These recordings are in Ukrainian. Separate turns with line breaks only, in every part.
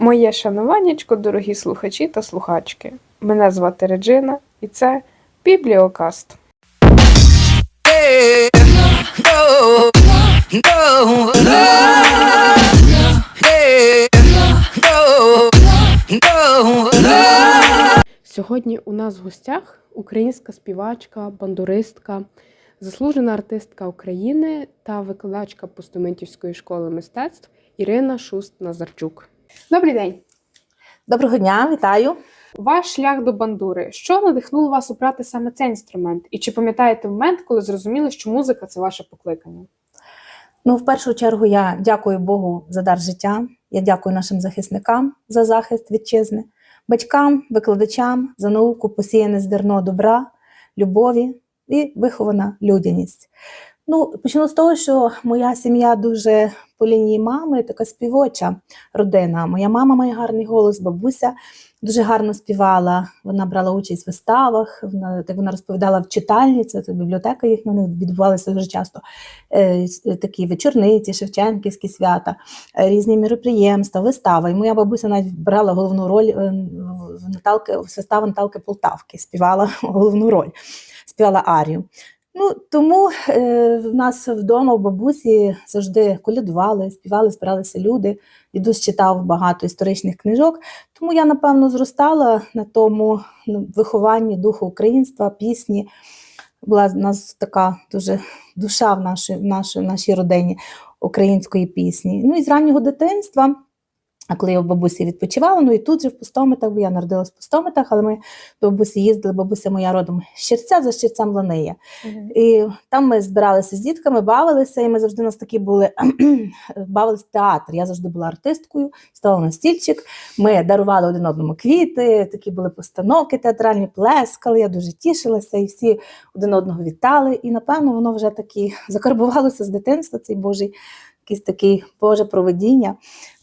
Моє шануваннячко, дорогі слухачі та слухачки. Мене звати Реджина, і це Бібліокаст. Сьогодні у нас в гостях українська співачка, бандуристка, заслужена артистка України та викладачка Постументівської школи мистецтв Ірина Шуст-Назарчук. Добрий день!
Доброго дня, вітаю.
Ваш шлях до бандури. Що надихнуло вас обрати саме цей інструмент? І чи пам'ятаєте момент, коли зрозуміли, що музика це ваше покликання?
Ну, в першу чергу, я дякую Богу за дар життя. Я дякую нашим захисникам за захист вітчизни, батькам, викладачам за науку, посіяне зерно добра, любові і вихована людяність. Ну, почну з того, що моя сім'я дуже по лінії мами, така співоча родина. Моя мама має гарний голос, бабуся дуже гарно співала. Вона брала участь в виставах. Вона так вона розповідала в читальні, це бібліотека їхня, вони відбувалися дуже часто. Е, такі вечорниці, Шевченківські свята, е, різні міроприємства, вистави. І моя бабуся навіть брала головну роль е, в Наталки, в Наталки Полтавки, співала головну роль, співала арію. Ну, тому е, в нас вдома у бабусі завжди колядували, співали, збиралися люди. Дідусь читав багато історичних книжок. Тому я, напевно, зростала на тому ну, вихованні духу українства, пісні. Була в нас така дуже душа в нашій, в нашій, в нашій родині української пісні. Ну і з раннього дитинства, а коли я в бабусі відпочивала, ну і тут же в Пустомитах, бо я народилась в Пустомитах, але ми до бабусі їздили, бабуся моя родом з Щирця, за Щирцем Ланея. І там ми збиралися з дітками, бавилися, і ми завжди у нас такі були бавилися в театр. Я завжди була артисткою, стала на стільчик. Ми дарували один одному квіти, такі були постановки театральні, плескали. Я дуже тішилася, і всі один одного вітали. І напевно воно вже такі закарбувалося з дитинства, цей Божий якийсь такий Боже проведіння.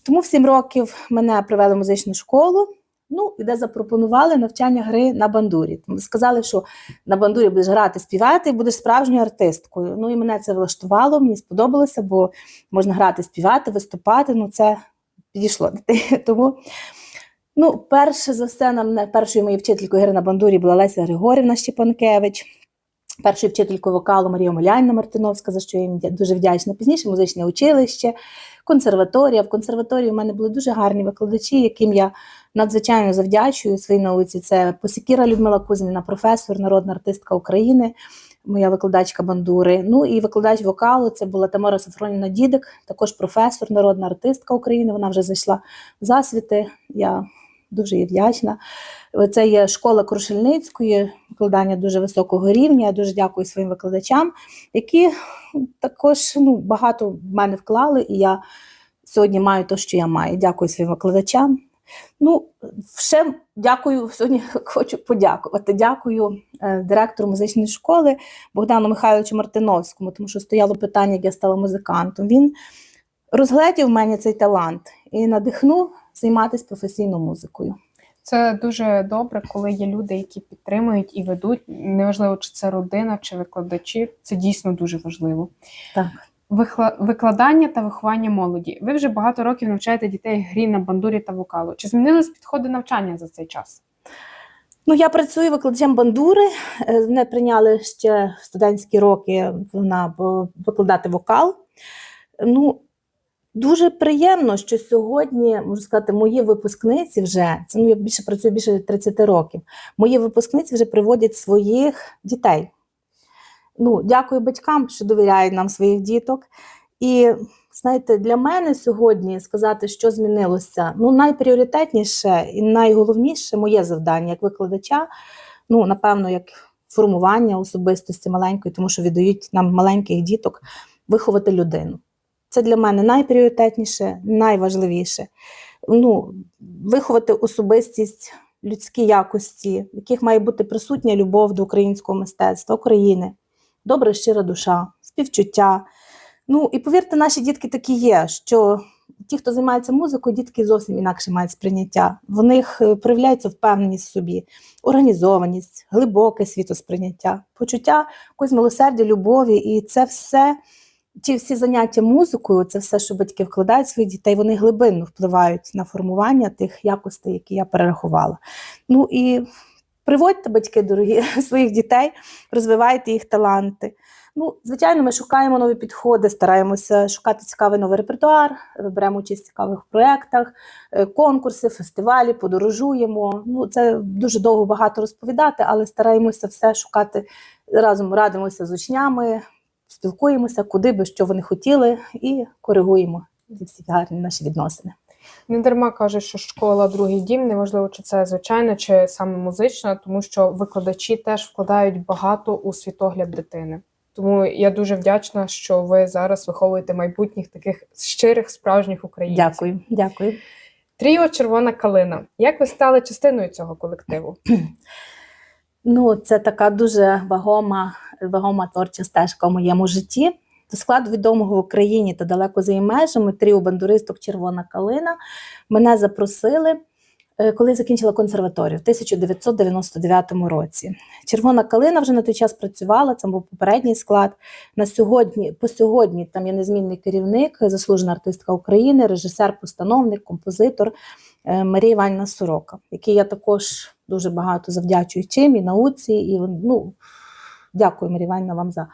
Тому в сім років мене привели в музичну школу. Ну, і де запропонували навчання гри на бандурі. Сказали, що на бандурі будеш грати, співати, і будеш справжньою артисткою. Ну і мене це влаштувало, мені сподобалося, бо можна грати, співати, виступати. Ну, це підійшло. Тому, ну, перше за все, на мене першою моєю вчителькою гри на бандурі була Леся Григорівна Щепанкевич. Першою вчителькою вокалу Марія Омеляйна Мартиновська, за що я їм дуже вдячна. Пізніше музичне училище, консерваторія. В консерваторії у мене були дуже гарні викладачі, яким я надзвичайно завдячую своїй науці. Це Посікіра Людмила Кузьміна, професор, народна артистка України, моя викладачка бандури. Ну і викладач вокалу це була Тамара Сафронівна Дідик, також професор, народна артистка України. Вона вже зайшла в засвіти. Я дуже їй вдячна. Це є школа Крушельницької, викладання дуже високого рівня. Я дуже дякую своїм викладачам, які також ну, багато в мене вклали, і я сьогодні маю те, що я маю. Дякую своїм викладачам. Ну, ще дякую сьогодні. Хочу подякувати. Дякую е, директору музичної школи Богдану Михайловичу Мартиновському, тому що стояло питання, як я стала музикантом. Він розгледів в мене цей талант і надихнув займатися професійною музикою.
Це дуже добре, коли є люди, які підтримують і ведуть. Неважливо, чи це родина, чи викладачі. Це дійсно дуже важливо.
Так.
Викладання та виховання молоді. Ви вже багато років навчаєте дітей грі на бандурі та вокалу. Чи змінились підходи навчання за цей час?
Ну, я працюю викладачем бандури. Е, Мене прийняли ще в студентські роки на викладати вокал. Ну, дуже приємно, що сьогодні, можу сказати, мої випускниці вже, це ну, я більше працюю більше 30 років. Мої випускниці вже приводять своїх дітей. Ну, дякую батькам, що довіряють нам своїх діток. І знаєте, для мене сьогодні сказати, що змінилося, ну найпріоритетніше і найголовніше моє завдання як викладача, ну напевно, як формування особистості маленької, тому що віддають нам маленьких діток виховати людину. Це для мене найпріоритетніше, найважливіше. Ну, виховати особистість, людські якості, в яких має бути присутня любов до українського мистецтва, України, добра щира душа, співчуття. Ну і повірте, наші дітки такі є, що ті, хто займається музикою, дітки зовсім інакше мають сприйняття. В них е, проявляється впевненість в собі, організованість, глибоке світосприйняття, почуття якогось милосердя, любові, і це все ті всі заняття музикою, це все, що батьки вкладають в своїх дітей, вони глибинно впливають на формування тих якостей, які я перерахувала. Ну і приводьте, батьки дорогі, своїх дітей, розвивайте їх таланти. Ну, звичайно, ми шукаємо нові підходи, стараємося шукати цікавий новий репертуар, беремо участь в цікавих проєктах, е, конкурси, фестивалі, подорожуємо. Ну, це дуже довго багато розповідати, але стараємося все шукати разом, радимося з учнями, спілкуємося, куди би що вони хотіли, і коригуємо ці всі гарні наші відносини.
Не дарма кажуть, що школа другий дім, неважливо, чи це звичайна, чи саме музична, тому що викладачі теж вкладають багато у світогляд дитини. Тому я дуже вдячна, що ви зараз виховуєте майбутніх таких щирих справжніх українців.
Дякую, дякую.
Тріо Червона калина. Як ви стали частиною цього колективу?
Ну, це така дуже вагома, вагома творча стежка в моєму житті. До складу відомого в Україні та далеко за її межами тріо бандуристок Червона калина мене запросили, е, коли я закінчила консерваторію в 1999 році. Червона калина вже на той час працювала, це був попередній склад. На сьогодні, по сьогодні там є незмінний керівник, заслужена артистка України, режисер, постановник, композитор е, Марія Іванівна Сорока, якій я також дуже багато завдячую чим і науці. І ну, дякую, Марія вам за,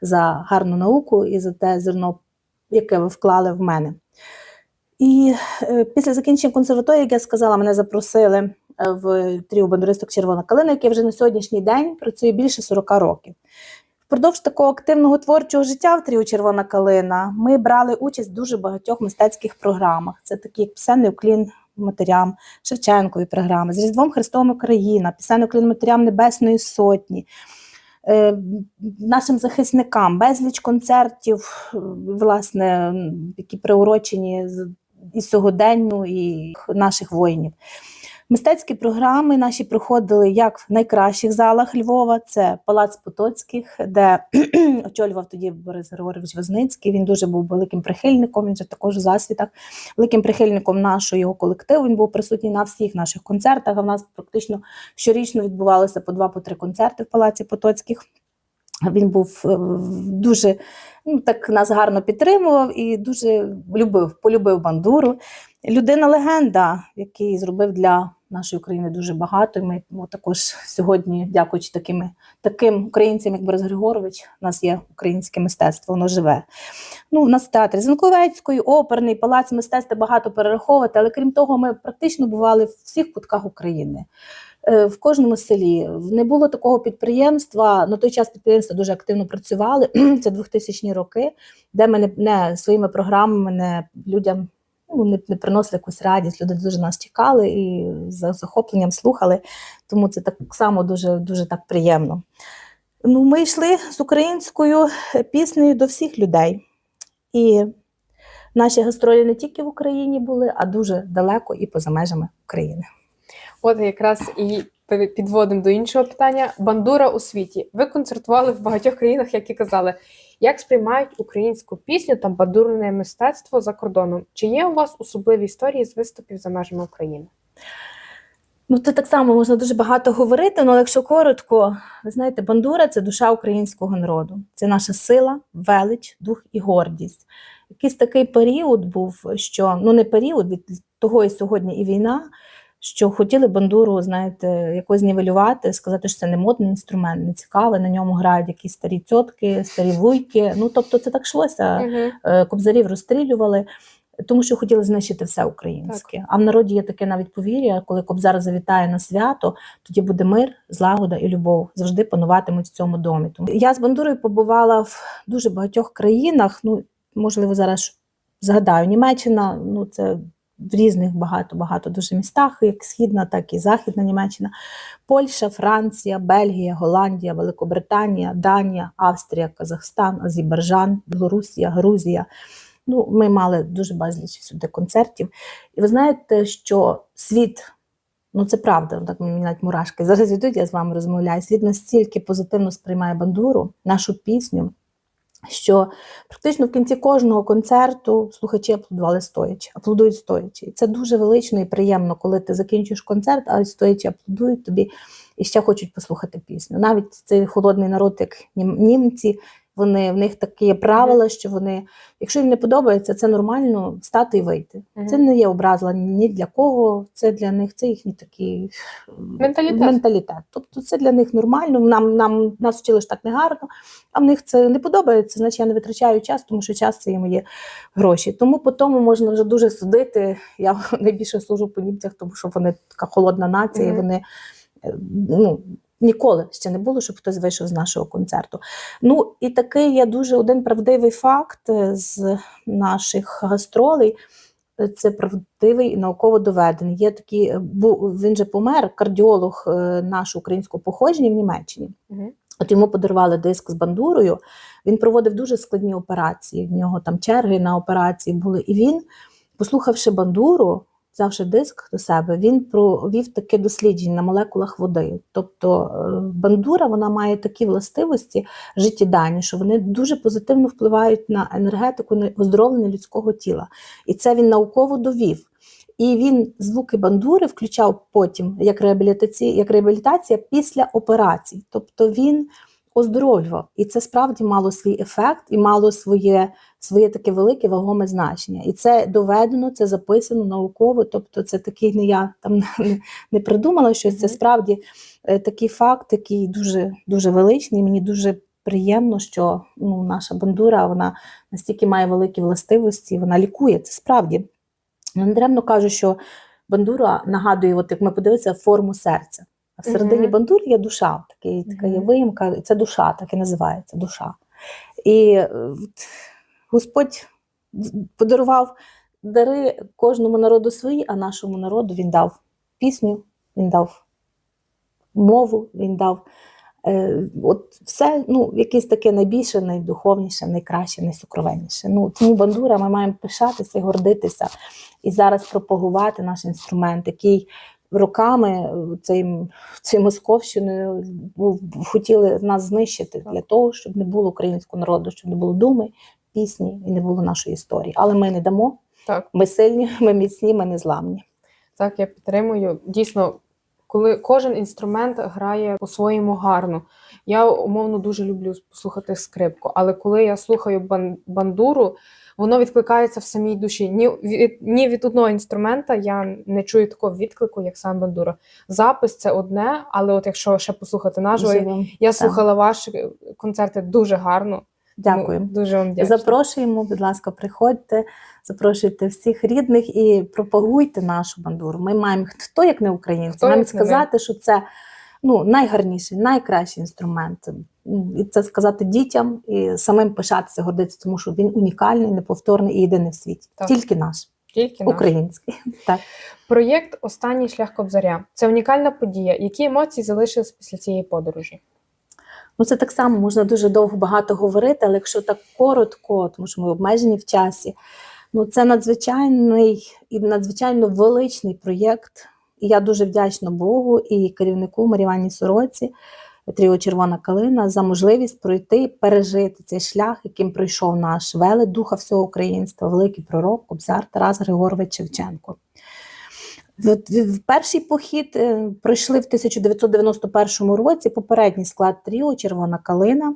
за гарну науку і за те зерно, яке ви вклали в мене. І е, після закінчення консерваторії, як я сказала, мене запросили е, в тріо бандуристок Червона калина, яке вже на сьогоднішній день працює більше 40 років. Впродовж такого активного творчого життя в тріо Червона калина ми брали участь в дуже багатьох мистецьких програмах. Це такі як пісенний уклін матерям, Шевченкові програми, з Різдвом Христовим Україна, пісенний уклін матерям Небесної Сотні. Е, Нашим захисникам безліч концертів, е, власне, які приурочені і сьогоденню, і наших воїнів. Мистецькі програми наші проходили як в найкращих залах Львова. Це Палац Потоцьких, де очолював тоді Борис Григорович Возницький. Він дуже був великим прихильником. Він же також у засвітах, великим прихильником нашого його колективу. Він був присутній на всіх наших концертах. А в нас практично щорічно відбувалося по два по три концерти в Палаці Потоцьких. Він був е, дуже ну, так нас гарно підтримував і дуже любив, полюбив бандуру. Людина легенда, який зробив для нашої України дуже багато. І ми ну, також сьогодні, дякуючи такими, таким українцям, як Борис Григорович, у нас є українське мистецтво, воно живе. Ну, у нас театр Зінковецької, оперний, палац мистецтва багато перераховувати, але крім того, ми практично бували в всіх кутках України. Е, В кожному селі не було такого підприємства. На той час підприємства дуже активно працювали. Це 2000-ні роки, де ми не, не своїми програмами не людям ну, не, не приносили якусь радість. Люди дуже нас чекали і з захопленням слухали. Тому це так само дуже, дуже так приємно. Ну, ми йшли з українською піснею до всіх людей. І наші гастролі не тільки в Україні були, а дуже далеко і поза межами України.
От якраз і підводимо до іншого питання. Бандура у світі. Ви концертували в багатьох країнах, як і казали. Як сприймають українську пісню та бандурне мистецтво за кордоном? Чи є у вас особливі історії з виступів за межами України?
Ну, це так само можна дуже багато говорити, але якщо коротко, ви знаєте, бандура це душа українського народу. Це наша сила, велич, дух і гордість. Якийсь такий період був, що ну не період, від того і сьогодні і війна, що хотіли бандуру, знаєте, якось знівелювати, сказати, що це не модний інструмент, не цікавий, на ньому грають якісь старі тьотки, старі вуйки. Ну тобто це так йшлося. Е, кобзарів розстрілювали, тому що хотіли знищити все українське. А в народі є таке навіть повір'я, коли кобзар завітає на свято, тоді буде мир, злагода і любов завжди пануватимуть в цьому домі. Тому я з бандурою побувала в дуже багатьох країнах. Ну можливо, зараз згадаю Німеччина. Ну це в різних багато багато дуже містах, як східна, так і західна Німеччина, Польща, Франція, Бельгія, Голландія, Великобританія, Данія, Австрія, Казахстан, Азербайджан, Білорусія, Грузія. Ну, ми мали дуже безліч всюди концертів. І ви знаєте, що світ, ну це правда, так мені навіть мурашки. Зараз йдуть, я з вами розмовляю. Світ настільки позитивно сприймає бандуру, нашу пісню, що практично в кінці кожного концерту слухачі аплодували стоячи, аплодують стоячи. І це дуже велично і приємно, коли ти закінчуєш концерт, а стоячи аплодують тобі і ще хочуть послухати пісню. Навіть цей холодний народ, як нім- німці, Вони в них такі є правила, що вони, якщо їм не подобається, це нормально встати і вийти. Це не є образла ні для кого. Це для них це їхній такий
Менталітет.
менталітет. Тобто це для них нормально. Нам нам нас вчили ж так негарно, а в них це не подобається. Значить я не витрачаю час, тому що час це є мої гроші. Тому по тому можна вже дуже судити. Я найбільше служу по німцях, тому що вони така холодна нація. і
Мгм.
Вони е, ну. Ніколи ще не було, щоб хтось вийшов з нашого концерту. Ну і такий є дуже один правдивий факт е, з наших гастролей. Це правдивий і науково доведений. Є такий, е, бу- він же помер, кардіолог е, наш українського походження в Німеччині.
Мгм.
От йому подарували диск з бандурою. Він проводив дуже складні операції. В нього там черги на операції були. І він, послухавши бандуру, взявши диск до себе, він провів таке дослідження на молекулах води. Тобто е, бандура вона має такі властивості життєдайні, що вони дуже позитивно впливають на енергетику, на оздоровлення людського тіла. І це він науково довів. І він звуки бандури включав потім як реабілітація, як реабілітація після операцій. Тобто він оздоровлював. І це справді мало свій ефект і мало своє, своє таке велике вагоме значення. І це доведено, це записано науково. Тобто, це такий не я там не, не придумала щось. Це справді е, такий факт, який дуже, дуже величний. Мені дуже приємно, що ну, наша бандура вона настільки має великі властивості, вона лікує. Це справді. Ну, Недаремно кажу, що бандура нагадує, от як ми подивилися, форму серця. А всередині
Мгм.
бандури є душа, такий, така є виїмка, це душа, так і називається душа. І е, Господь подарував дари кожному народу свої, а нашому народу він дав пісню, він дав мову, він дав е, от все, ну, якесь таке найбільше, найдуховніше, найкраще, найсукровенніше. Ну, тому бандура ми маємо пишатися і гордитися і зараз пропагувати наш інструмент, який роками цей, цей московщини був- хотіли нас знищити для того, щоб не було українського народу, щоб не було думи, пісні і не було нашої історії. Але ми не дамо.
Так.
Ми сильні, ми міцні, ми незламні.
Так, я підтримую. Дійсно, коли кожен інструмент грає по-своєму гарно. Я умовно дуже люблю послухати скрипку, але коли я слухаю бан- бандуру, воно відкликається в самій душі. Ні від, ні від одного інструмента я не чую такого відклику, як сам бандура. Запис це одне, але от якщо ще послухати наживо, я слухала ваші концерти дуже гарно.
Дякую.
Дуже вам дякую.
Запрошуємо, будь ласка, приходьте, запрошуйте всіх рідних і пропагуйте нашу бандуру. Ми маємо хто як не українці,
Хто
маємо
як не
сказати, що це ну, найгарніший, найкращий інструмент. Ну, І це сказати дітям і самим пишатися, гордитися, тому що він унікальний, неповторний і єдиний в світі.
Так.
Тільки наш,
Тільки
український. Так.
Проєкт Останній шлях Кобзаря. Це унікальна подія. Які емоції залишились після цієї подорожі?
Ну, це так само можна дуже довго багато говорити, але якщо так коротко, тому що ми обмежені в часі, ну це надзвичайний і надзвичайно величний проєкт. І я дуже вдячна Богу і керівнику Марівані Сороці, Тріо Червона Калина, за можливість пройти і пережити цей шлях, яким пройшов наш велет духа всього українства, великий пророк, Кобзар Тарас Григорович Шевченко. В, перший похід е, пройшли в 1991 році попередній склад Тріо Червона Калина.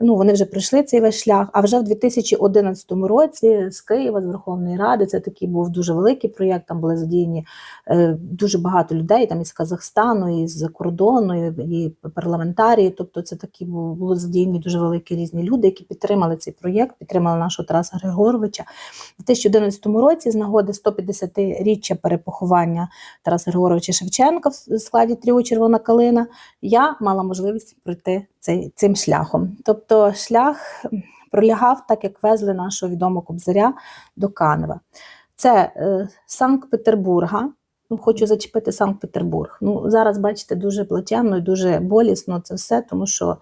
Ну, вони вже пройшли цей весь шлях. А вже в 2011 році з Києва, з Верховної Ради, це такий був дуже великий проєкт. Там були задіяні е, дуже багато людей, там із Казахстану, із-за кордону, і, парламентарії. Тобто, це такі бу- були задіяні дуже великі різні люди, які підтримали цей проєкт, підтримали нашого Тараса Григоровича. У 2011 році, з нагоди 150-річчя перепоховання Тараса Григоровича Шевченка в складі Тріо Червона калина, я мала можливість пройти цим шляхом. Тобто шлях пролягав так, як везли нашого відомого кобзаря до Канева. Це е, Санкт-Петербурга. Ну, хочу зачепити Санкт-Петербург. Ну, зараз, бачите, дуже плачевно і дуже болісно це все, тому що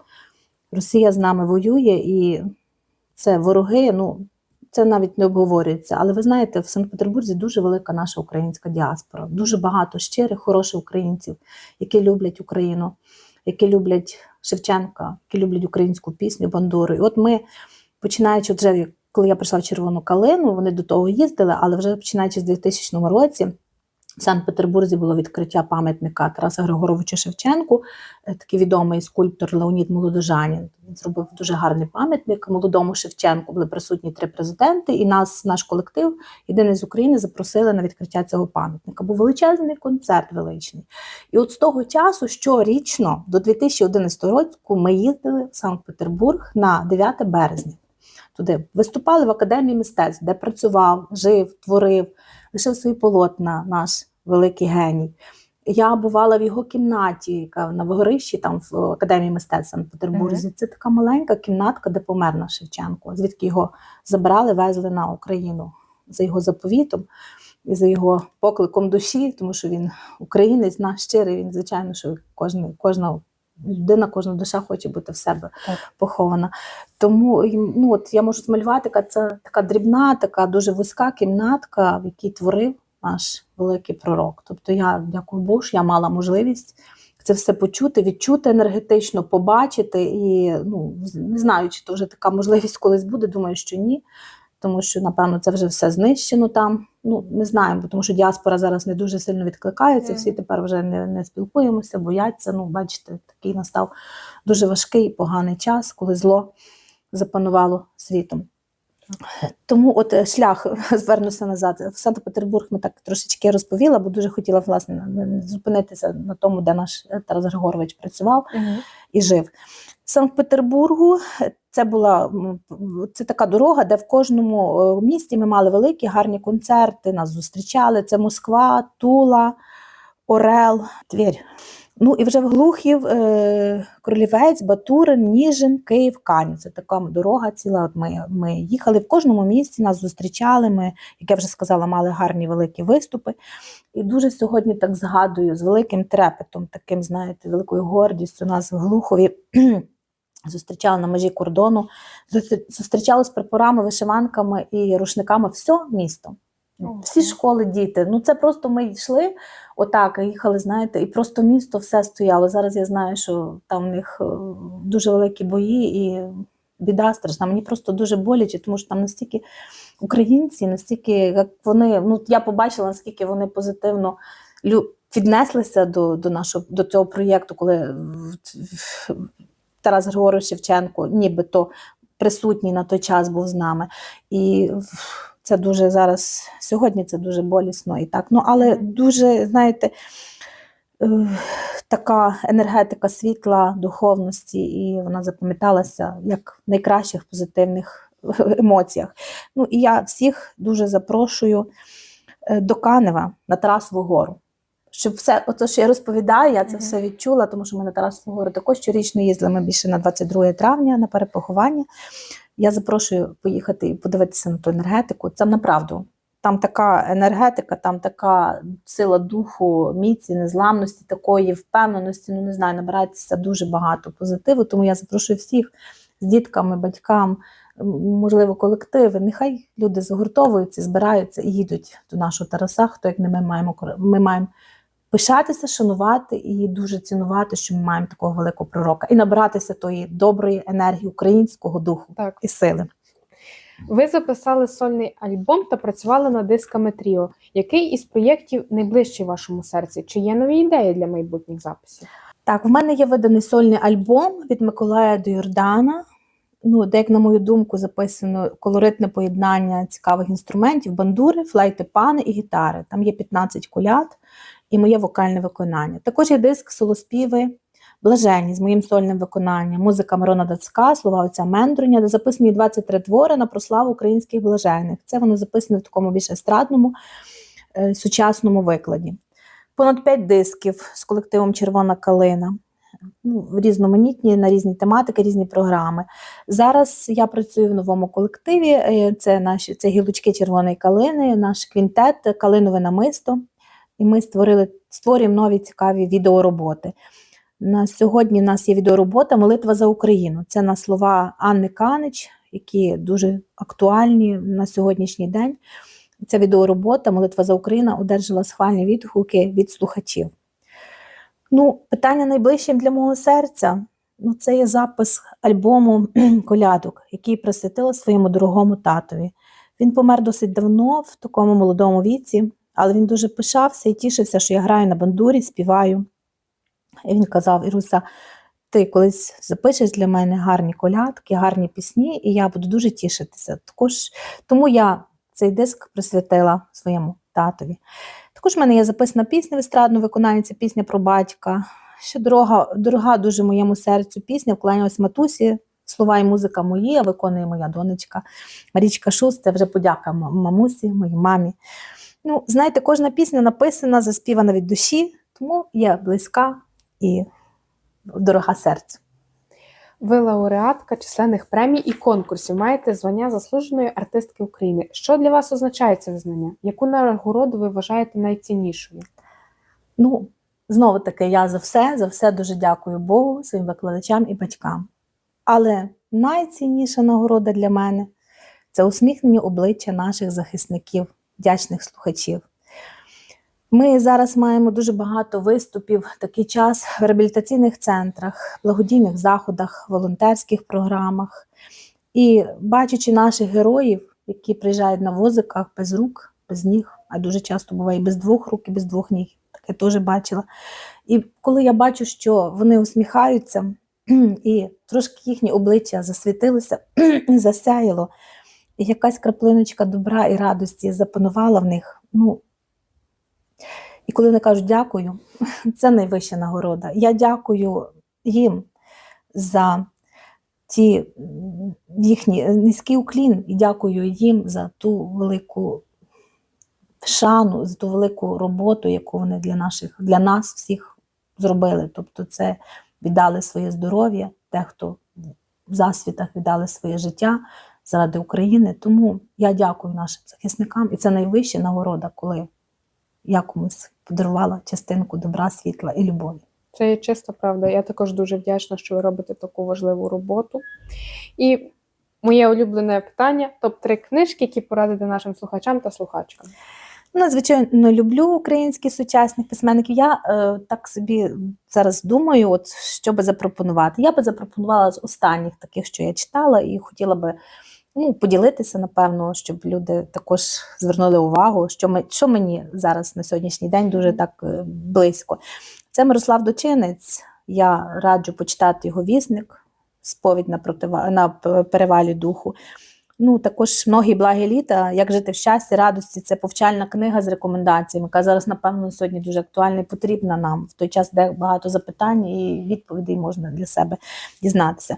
Росія з нами воює і це вороги. Ну, це навіть не обговорюється. Але ви знаєте, в Санкт-Петербурзі дуже велика наша українська діаспора. Дуже багато щирих, хороших українців, які люблять Україну, які люблять Шевченка, які люблять українську пісню, бандуру. І от ми, починаючи вже, коли я прийшла в Червону калину, вони до того їздили, але вже починаючи з 2000 році. В Санкт-Петербурзі було відкриття пам'ятника Тараса Григоровича Шевченку, е, такий відомий скульптор Леонід Молодожанін. Він зробив дуже гарний пам'ятник молодому Шевченку. Були присутні три президенти, і нас, наш колектив, єдиний з України, запросили на відкриття цього пам'ятника. Був величезний концерт величний. І от з того часу, щорічно, до 2011 року, ми їздили в Санкт-Петербург на 9 березня. Туди виступали в академії мистецтв, де працював, жив, творив, лишив свої полотна, наш великий геній. Я бувала в його кімнаті, яка на Вигорищі, там в академії мистецтв в Санкт-Петербурзі. Це така маленька кімнатка, де помер наш Шевченко, звідки його забрали, везли на Україну за його заповітом і за його покликом душі, тому що він українець, наш щирий. Він, звичайно, що кожна, кожна людина, кожна душа хоче бути в себе
Так.
похована. Тому ну, от я можу змалювати, це така дрібна, така дуже вузька кімнатка, в якій творив наш великий пророк. Тобто я дякую Богу, що я мала можливість. Це все почути, відчути енергетично, побачити. І ну, не знаю, чи то вже така можливість колись буде. Думаю, що ні. Тому що, напевно, це вже все знищено там. Ну, не знаємо, тому що діаспора зараз не дуже сильно відкликається. Всі тепер вже не, не спілкуємося, бояться. Ну, бачите, такий настав дуже важкий і поганий час, коли зло запанувало світом. Тому от е, шлях звернуся назад. В Санкт-Петербург ми так трошечки розповіла, бо дуже хотіла власне зупинитися на тому, де наш е, Тарас Григорович працював і жив. Санкт-Петербургу це була це така дорога, де в кожному е, місті ми мали великі гарні концерти. Нас зустрічали. Це Москва, Тула, Орел, Тверь. Ну і вже в Глухів, е, Кролівець, Батурин, Ніжин, Київ, Канів. Це така дорога ціла. От ми, ми їхали в кожному місці, нас зустрічали. Ми, як я вже сказала, мали гарні великі виступи. І дуже сьогодні так згадую з великим трепетом, таким, знаєте, великою гордістю нас в Глухові. Зустрічали на межі кордону, зустр- зустрічали з прапорами, вишиванками і рушниками все місто. Всі школи, діти. Ну це просто ми йшли отак, їхали, знаєте, і просто місто все стояло. Зараз я знаю, що там в них е, дуже великі бої і біда страшна. Мені просто дуже боляче, тому що там настільки українці, настільки як вони, ну я побачила, наскільки вони позитивно віднеслися до, до нашого до цього проєкту, коли Тарас Григорович Шевченко, нібито присутній на той час був з нами. І це дуже зараз сьогодні це дуже болісно і так. Ну але дуже, знаєте, е, така енергетика світла, духовності, і вона запам'яталася як в найкращих позитивних емоціях. Ну і я всіх дуже запрошую е, до Канева на Тарасову гору. Щоб все, ото, що я розповідаю, я це все відчула, тому що ми на Тарасову гору також щорічно їздили. Ми більше на 22 травня на перепоховання. Я запрошую поїхати і подивитися на ту енергетику. Це направду. Там така енергетика, там така сила духу, міці, незламності, такої впевненості. Ну не знаю, набирається дуже багато позитиву. Тому я запрошую всіх з дітками, батькам, можливо, колективи. Нехай люди загуртовуються, збираються і їдуть до нашого Тараса. Хто як не ми маємо ми маємо пишатися, шанувати і дуже цінувати, що ми маємо такого великого пророка, і набиратися тої доброї енергії українського духу
Так.
і сили.
Ви записали сольний альбом та працювали над дисками Тріо. Який із проєктів найближчий вашому серці? Чи є нові ідеї для майбутніх записів?
Так, в мене є виданий сольний альбом від Миколая до Йордана. Ну, де, як на мою думку, записано колоритне поєднання цікавих інструментів: бандури, флейти, пани і гітари. Там є 15 коляд і моє вокальне виконання. Також є диск солоспіви Блажені з моїм сольним виконанням, музика Мирона Дацька, слова отця Мендруня, де записані 23 твори на прославу українських блажених. Це воно записано в такому більш естрадному, е, сучасному викладі. Понад 5 дисків з колективом Червона калина. Ну, різноманітні на різні тематики, різні програми. Зараз я працюю в новому колективі. е, Це наші це гілочки червоної калини, наш квінтет, калинове намисто. І ми створили створюємо нові цікаві відеороботи. На сьогодні в нас є відеоробота Молитва за Україну. Це на слова Анни Канич, які дуже актуальні на сьогоднішній день. Ця відеоробота Молитва за Україну одержала схвальні відгуки від слухачів. Ну, питання найближчим для мого серця ну, це є запис альбому колядок, який присвятила своєму дорогому татові. Він помер досить давно, в такому молодому віці, але він дуже пишався і тішився, що я граю на бандурі, співаю. І він казав: Іруся, ти колись запишеш для мене гарні колядки, гарні пісні, і я буду дуже тішитися. Також тому я цей диск присвятила своєму татові. Також в мене є записана пісня в естрадну виконання, це пісня про батька. Ще дорога, дорога дуже моєму серцю пісня вклонялась матусі. Слова і музика мої, а виконує моя донечка Марічка Шуст. Це вже подяка мамусі, моїй мамі. Ну, знаєте, кожна пісня написана, заспівана від душі, тому є близька і дорога серцю.
Ви лауреатка численних премій і конкурсів, маєте звання заслуженої артистки України. Що для вас означає це визнання? Яку нагороду ви вважаєте найціннішою?
Ну, знову таки, я за все, за все дуже дякую Богу, своїм викладачам і батькам. Але найцінніша нагорода для мене це усміхнені обличчя наших захисників, вдячних слухачів. Ми зараз маємо дуже багато виступів такий час в реабілітаційних центрах, благодійних заходах, волонтерських програмах. І бачачи наших героїв, які приїжджають на возиках без рук, без ніг, а дуже часто буває і без двох рук, і без двох ніг. Таке теж бачила. І коли я бачу, що вони усміхаються, і трошки їхні обличчя засвітилися, засяяло, якась краплиночка добра і радості запанувала в них. Ну, і коли вони кажуть дякую, це найвища нагорода. Я дякую їм за ті їхні низький уклін і дякую їм за ту велику шану, за ту велику роботу, яку вони для наших, для нас всіх зробили. Тобто, це віддали своє здоров'я, дехто в засвітах віддали своє життя заради України. Тому я дякую нашим захисникам, і це найвища нагорода, коли я комусь подарувала частинку добра, світла і любові.
Це є чиста правда. Я також дуже вдячна, що ви робите таку важливу роботу. І моє улюблене питання: топ-3 книжки, які порадите нашим слухачам та слухачкам.
Надзвичайно люблю українських сучасних письменників. Я е, так собі зараз думаю, от що би запропонувати. Я би запропонувала з останніх таких, що я читала, і хотіла би ну, поділитися, напевно, щоб люди також звернули увагу, що, ми, що мені зараз на сьогоднішній день дуже так е, близько. Це Мирослав Дочинець. Я раджу почитати його вісник, сповідь на, протива... на перевалі духу. Ну, також многі благі літа, як жити в щасті, радості. Це повчальна книга з рекомендаціями, яка зараз, напевно, сьогодні дуже актуальна і потрібна нам в той час, де багато запитань і відповідей можна для себе дізнатися.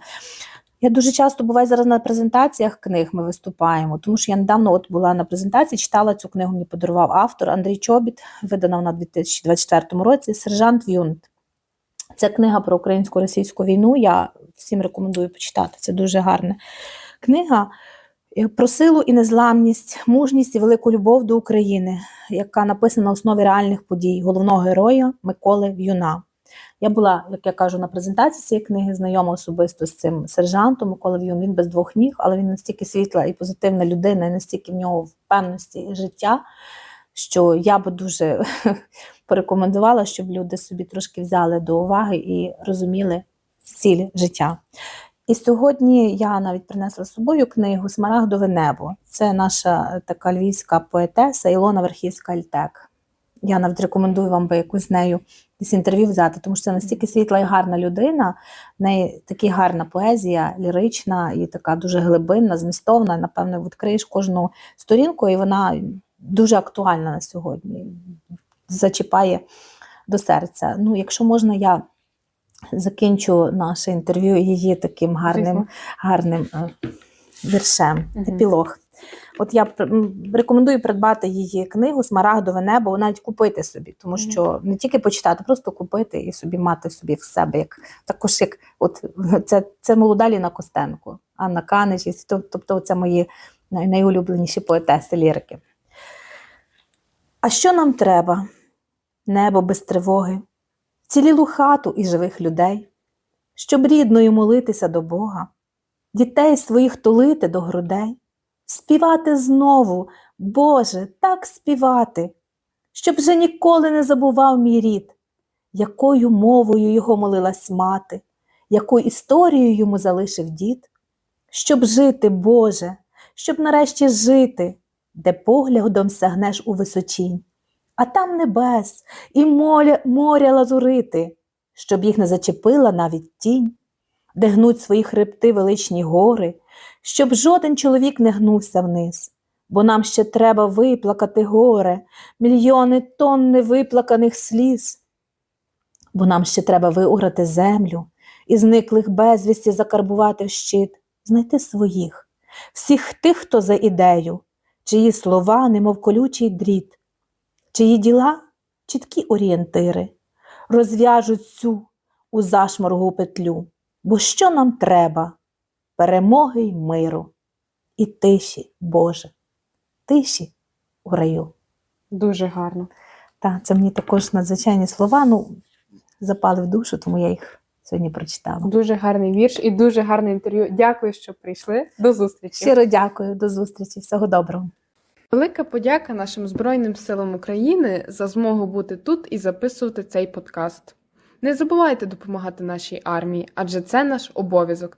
Я дуже часто буваю зараз на презентаціях книг. Ми виступаємо, тому що я недавно от була на презентації, читала цю книгу, мені подарував автор Андрій Чобіт, видана вона в 2024 році. Сержант Вюнт. Це книга про українсько-російську війну. Я всім рекомендую почитати. Це дуже гарна книга е, про силу і незламність, мужність і велику любов до України, яка написана на основі реальних подій головного героя Миколи В'юна. Я була, як я кажу, на презентації цієї книги знайома особисто з цим сержантом Микола В'юн. Він без двох ніг, але він настільки світла і позитивна людина, і настільки в нього впевненості і життя, що я би дуже порекомендувала, щоб люди собі трошки взяли до уваги і розуміли цілі життя. І сьогодні я навіть принесла з собою книгу Смарагдове небо. Це наша така львівська поетеса Ілона Верхівська Альтек. Я навіть рекомендую вам би якусь з нею якесь інтерв'ю взяти, тому що це настільки світла і гарна людина, в неї така гарна поезія, лірична і така дуже глибинна, змістовна. Напевно, відкриєш кожну сторінку, і вона дуже актуальна на сьогодні, зачіпає до серця. Ну, якщо можна, я закінчу наше інтерв'ю її таким гарним, гарним е, віршем, епілог. От я рекомендую придбати її книгу Смарагдове небо, навіть купити собі, тому що не тільки почитати, просто купити і собі мати собі в себе, як також як от це, це молода Ліна Костенко, Анна Канич, тобто це мої найулюбленіші поетеси лірики. А що нам треба? Небо без тривоги, цілілу хату і живих людей, щоб рідною молитися до Бога, дітей своїх тулити до грудей, співати знову, Боже, так співати, щоб вже ніколи не забував мій рід, якою мовою його молилась мати, яку історію йому залишив дід, щоб жити, Боже, щоб нарешті жити, де поглядом сягнеш у височінь, а там небес і моля, моря лазурити, щоб їх не зачепила навіть тінь, де гнуть свої хребти величні гори, щоб жоден чоловік не гнувся вниз, бо нам ще треба виплакати горе, мільйони тонн невиплаканих сліз, бо нам ще треба виуграти землю і зниклих безвісті закарбувати в щит, знайти своїх, всіх тих, хто за ідею, чиї слова, немов колючий дріт, чиї діла чіткі орієнтири, розв'яжуть цю у зашморгу петлю. Бо що нам треба? Перемоги й миру, і тиші, Боже, тиші у раю.
Дуже гарно.
Так, це мені також надзвичайні слова. Ну, запали в душу, тому я їх сьогодні прочитала.
Дуже гарний вірш і дуже гарне інтерв'ю. Дякую, що прийшли. До зустрічі.
Щиро дякую, до зустрічі, всього доброго.
Велика подяка нашим Збройним силам України за змогу бути тут і записувати цей подкаст. Не забувайте допомагати нашій армії, адже це наш обов'язок.